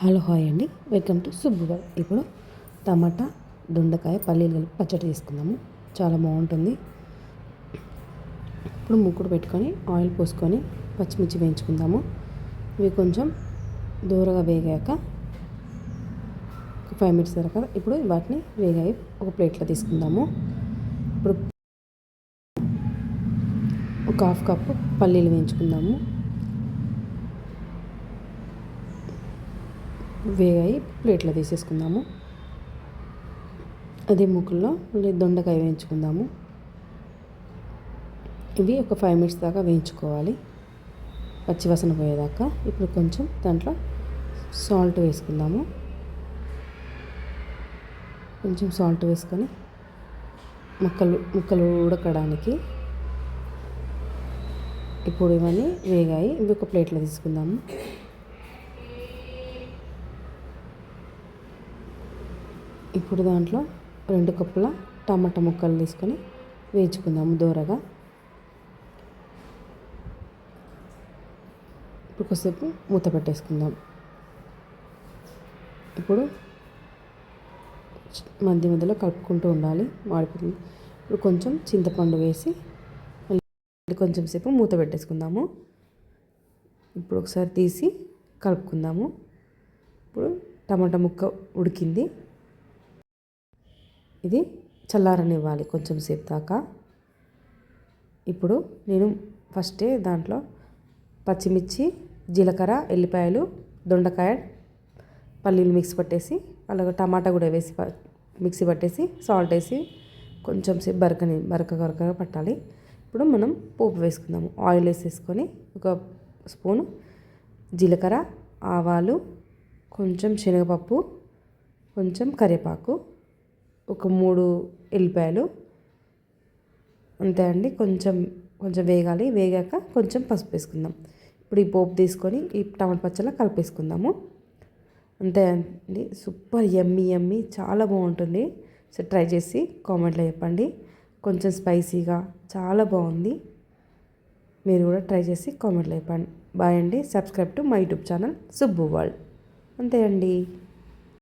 Hello hi అండి. Welcome to సుబ్బుగా ఇప్పుడు టమాటా దొండకాయ పల్లీలు కలిపి పచ్చడి చేసుకుందాము. చాలా బాగుంటుంది. ఇప్పుడు ముక్కుడు పెట్టుకొని ఆయిల్ పోసుకొని పచ్చిమిర్చి వేయించుకుందాము. ఇవి కొంచెం దూరగా వేగాక ఒక ఫైవ్ మినిట్స్ దాకా ఇప్పుడు వాటిని వేగాయి ఒక ప్లేట్లో తీసుకుందాము. ఇప్పుడు ఒక హాఫ్ కప్పు పల్లీలు వేయించుకుందాము. వేగాయి ప్లేట్లో తీసేసుకుందాము. అదే ముక్కల్లో మళ్ళీ దొండకాయ వేయించుకుందాము. ఇవి ఒక ఫైవ్ మినిట్స్ దాకా వేయించుకోవాలి. పచ్చివాసన పోయేదాకా ఇప్పుడు కొంచెం దాంట్లో సాల్ట్ వేసుకుందాము. కొంచెం సాల్ట్ వేసుకొని ముక్కలు ముక్కలు ఉడకడానికి ఇప్పుడు ఇవన్నీ వేగాయి. ఇవి ఒక ప్లేట్లో తీసుకుందాము. ఇప్పుడు దాంట్లో రెండు కప్పుల టమాటా ముక్కలు తీసుకొని వేయించుకుందాము దూరగా. ఇప్పుడు కొద్దిసేపు మూత పెట్టేసుకుందాం. ఇప్పుడు మధ్య మధ్యలో కలుపుకుంటూ ఉండాలి మాడిపోతుంది. ఇప్పుడు కొంచెం చింతపండు వేసి మళ్ళీ కొంచెం సేపు మూత పెట్టేసుకుందాము. ఇప్పుడు ఒకసారి తీసి కలుపుకుందాము. ఇప్పుడు టమాటా ముక్క ఉడికింది. ఇది చల్లారనివ్వాలి కొంచెం సేపు దాకా. ఇప్పుడు నేను ఫస్టే దాంట్లో పచ్చిమిర్చి జీలకర్ర ఎల్లిపాయలు దొండకాయ పల్లీలు మిక్స్ పట్టేసి అలాగే టమాటా కూడా వేసి మిక్సీ పట్టేసి సాల్ట్ వేసి కొంచెం సేపు బరకని బరక బరకగా పట్టాలి. ఇప్పుడు మనం పోపు వేసుకుందాము. ఆయిల్ వేసేసుకొని ఒక స్పూను జీలకర్ర ఆవాలు కొంచెం శనగపప్పు కొంచెం కరివేపాకు ఒక మూడు ఎల్లిపాయలు. అంతే అండి. కొంచెం కొంచెం వేగాలి. వేగాక కొంచెం పసుపు వేసుకుందాం. ఇప్పుడు ఈ పోపు తీసుకొని ఈ టమాటా పచ్చళ్ళ కలిపేసుకుందాము. అంతే అండి. సూపర్ ఎమ్మి ఎమ్మి చాలా బాగుంటుంది. సో ట్రై చేసి కామెంట్లో చెప్పండి. కొంచెం స్పైసీగా చాలా బాగుంది. మీరు కూడా ట్రై చేసి కామెంట్లో చెప్పండి. బాయ్ అండి. Subscribe to my YouTube channel Subbu world. అంతే అండి.